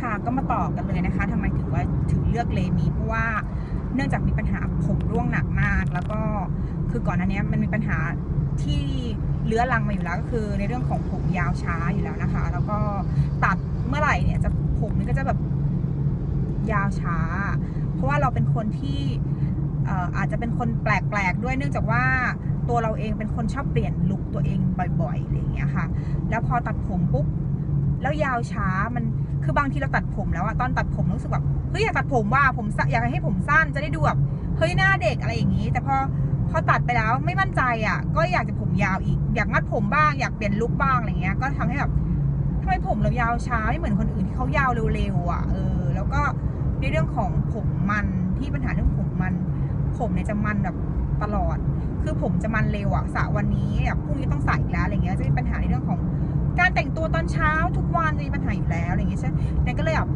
ค่ะก็มาต่อกันเลยนะคะทำไมถึงว่าถึงเลือกเลมีเพราะว่าเนื่องจากมีปัญหาผมร่วงหนักมาก แล้วก็คือก่อนหน้านี้มันมีปัญหาที่เลื้อรังมาอยู่แล้วก็คือในเรื่องของผมยาวช้าอยู่แล้วนะคะ แล้วก็ตัดเมื่อไหร่เนี่ยจะผมนี่ก็จะแบบยาวช้า เพราะว่าเราเป็นคนที่เอ่ออาจจะเป็นคนแปลกๆด้วยเนื่องจากว่าตัวเราเองเป็นคนชอบเปลี่ยนลุคตัวเองบ่อยๆอะไรอย่างเงี้ยค่ะ แล้วพอตัดผมปุ๊บ แล้วยาวช้ามันคือบางทีเราตัดผมแล้วอะตอนตัดผมรู้สึกแบบเฮ้ยอยากตัดผมว่าผมอยากให้ผมสั้นจะได้ดูแบบเฮ้ยหน้าเด็กอะไรอย่างนี้ แต่พอพอตัดไปแล้วไม่มั่นใจอะก็อยากจะผมยาวอีก อยากมัดผมบ้าง อยากเปลี่ยนลุคบ้างอะไรเงี้ยก็ทำให้แบบทำไมผมเรายาวช้าไม่เหมือนคนอื่นที่เขายาวเร็วๆอะเออแล้วก็ในเรื่องของผมมันที่ปัญหาเรื่องผมมัน ผมเนี่ยจะมันแบบตลอด คือผมจะมันเร็วอะสระวันนี้แบบพรุ่งนี้ต้องใส่อีกแล้วอะไรเงี้ยจะมีปัญหาในเรื่องของ แต่งตัวตอนเช้าทุกวันจะมีปัญหาอยู่แล้วอะไรอย่างงี้ใช่ไหมแนนก็เลยแบบ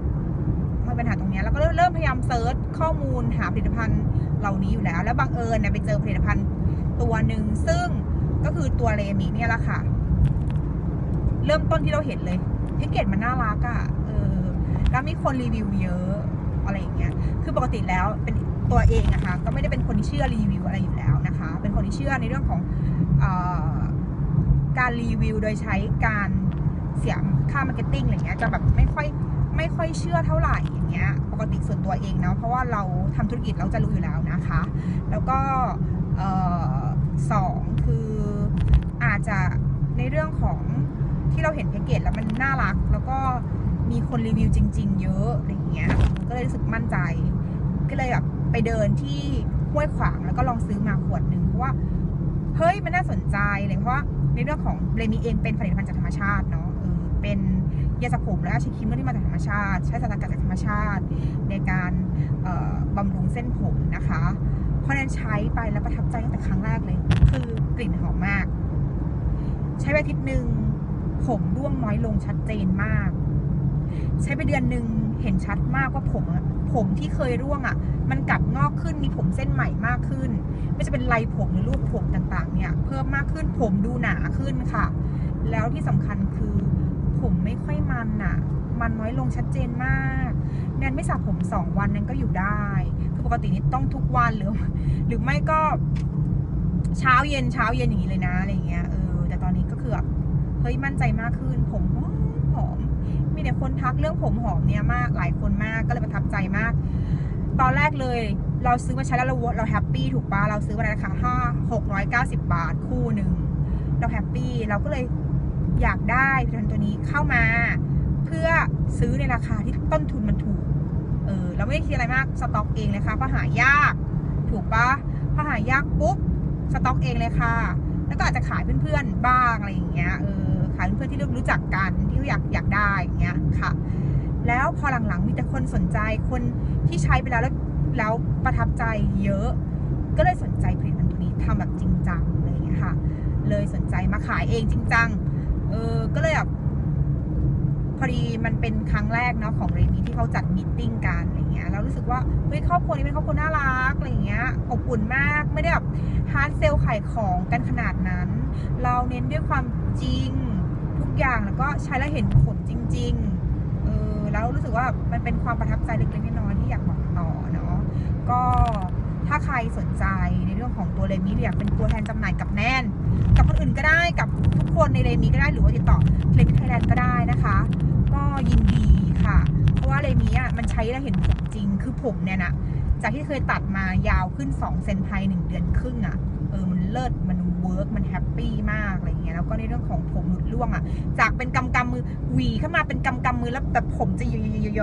มาปัญหาตรงนี้แล้วก็เริ่มพยายามเซิร์ชข้อมูลหาผลิตภัณฑ์เหล่านี้อยู่แล้ว แล้วบังเอิญเนี่ยไปเจอผลิตภัณฑ์ตัวหนึ่งซึ่งก็คือตัวเลมิเนี่ยแหละค่ะ เริ่มต้นที่เราเห็นเลยแพ็กเกจมันน่ารักอะ่ะเออแล้วมีคนรีวิวเยอะอะไรอย่างเงี้ยคือปกติแล้วเป็นตัวเองอะคะก็ไม่ได้เป็นคนที่เชื่อรีวิวอะไรอยู่แล้วนะคะ เป็นคนที่เชื่อในเรื่องของออการรีวิวโดยใช้การ เสียค่ามาร์เก็ตติ้งอะไรเงี้ยจะแบบไม่ค่อยไม่ค่อยเชื่อเท่าไหร่อย่างเงี้ยปกติส่วนตัวเองเนาะเพราะว่าเราทำธุรกิจเราจะรู้อยู่แล้วนะคะ แล้วก็สองคืออาจจะในเรื่องของที่เราเห็นแพ็กเกจแล้วมันน่ารัก แล้วก็มีคนรีวิวจริง ๆ เยอะอะไรอย่างเงี้ยก็เลยรู้สึกมั่นใจ ก็เลยแบบไปเดินที่ห้วยขวางแล้วก็ลองซื้อมาขวดหนึ่งเพราะว่าเฮ้ยมันน่าสนใจเลยเพราะว่าในเรื่องของเรมีเองเป็นผลิตภัณฑ์จากธรรมชาติเนาะ เป็นยาสระผมและอาชีครีมที่มาจากธรรมชาติ ใช้สารสกัดจากธรรมชาติ ในการบำรุงเส้นผมนะคะเพราะนั้นใช้ไปแล้วประทับใจตั้งแต่ครั้งแรกเลย คือกลิ่นหอมมาก ใช้ไปอาทิตย์หนึ่งผมร่วงน้อยลงชัดเจนมาก ใช้ไปเดือนหนึ่งเห็นชัดมากว่าผมผมที่เคยร่วงอะ มันกลับงอกขึ้นมีผมเส้นใหม่มากขึ้น ไม่จะเป็นลายผมหรือรูปผมต่างๆ เนี่ย เพิ่มมากขึ้นผมดูหนาขึ้นค่ะ แล้วที่สำคัญคือ ผมไม่ค่อยมันอะมันน้อยลงชัดเจนมากแนนไม่สระผมสองวันนั้นก็อยู่ได้ คือปกตินี่ต้องทุกวันหรือ หรือไม่ก็เช้าเย็นเช้าเย็นอย่างนี้เลยนะอะไรเงี้ยเออแต่ตอนนี้ก็คือแบบเฮ้ยมั่นใจมากขึ้น ผมหอมหอมมีแต่คนทักเรื่องผมหอมเนี่ยมากหลายคนมากก็เลยประทับใจมาก ตอนแรกเลยเราซื้อมาใช้แล้วเราเราแฮปปี้ถูกปะเราซื้อมาในราคาห้าหกร้อยเก้าสิบบาทคู่หนึ่งเราแฮปปี้เราก็เลย อยากได้ผลิตภัณฑ์ตัวนี้เข้ามา เพื่อซื้อในราคาที่ต้นทุนมันถูก เออเราไม่ได้คิดอะไรมากสต็อกเองเลยค่ะเพราะหายาก ถูกปะพอหายากปุ๊บสต็อกเองเลยค่ะ แล้วก็อาจจะขายเพื่อนๆบ้างอะไรอย่างเงี้ยเออขายเพื่อนๆที่เริ่มรู้จักกันที่อยากอยากได้อย่างเงี้ยค่ะแล้วพอหลังๆมีแต่คนสนใจคนที่ใช้ไปแล้วแล้วลวประทับใจเยอะ ก็เลยสนใจผลิตภัณฑ์ตัวนี้ทำแบบจริงจังอะไรอย่างเงี้ยค่ะ เลยสนใจมาขายเองจริงจัง เออก็เลยแบบพอดีมันเป็นครั้งแรกเนาะของเรมีที่เขาจัดมีตติ้งกันอะไรเงี้ยแล้วรู้สึกว่าเฮ้ยครอบครัวนี้เป็นครอบครัวน่ารักอะไรเงี้ยอบอุ่นมากไม่ได้แบบฮาร์ดเซลขายของกันขนาดนั้น เราเน้นด้วยความจริงทุกอย่างแล้วก็ใช้แล้วเห็นผลจริง ๆ เออแล้วรู้สึกว่ามันเป็นความประทับใจเล็กๆน้อยๆที่อยากบอกต่อเนาะก็ถ้าใครสนใจในเรื่องของตัวเรมิหรือยากเป็นตัวแทนจำหน่ายกับแนน กับคนอื่นก็ได้กับทุกคนในเรมิก็ได้หรือว่าติดต่อเรมิไทยแลนด์ก็ได้นะคะ ก็ยินดีค่ะ เพราะว่าเรมิอะมันใช้แล้วเห็นผลจริงคือผมเนี่ยนะจากที่เคยตัดมายาวขึ้น 2 เซนภายหนึ่งเดือนครึ่งอะเออมันเลิศมันเวิร์กมันแฮปปี้มากอะไรเงี้ยแล้วก็ในเรื่องของผมหลุดร่วงอะ จากเป็นกำกำมือหวีเข้ามาเป็นกำกำมือแล้วแบบผมจะยอย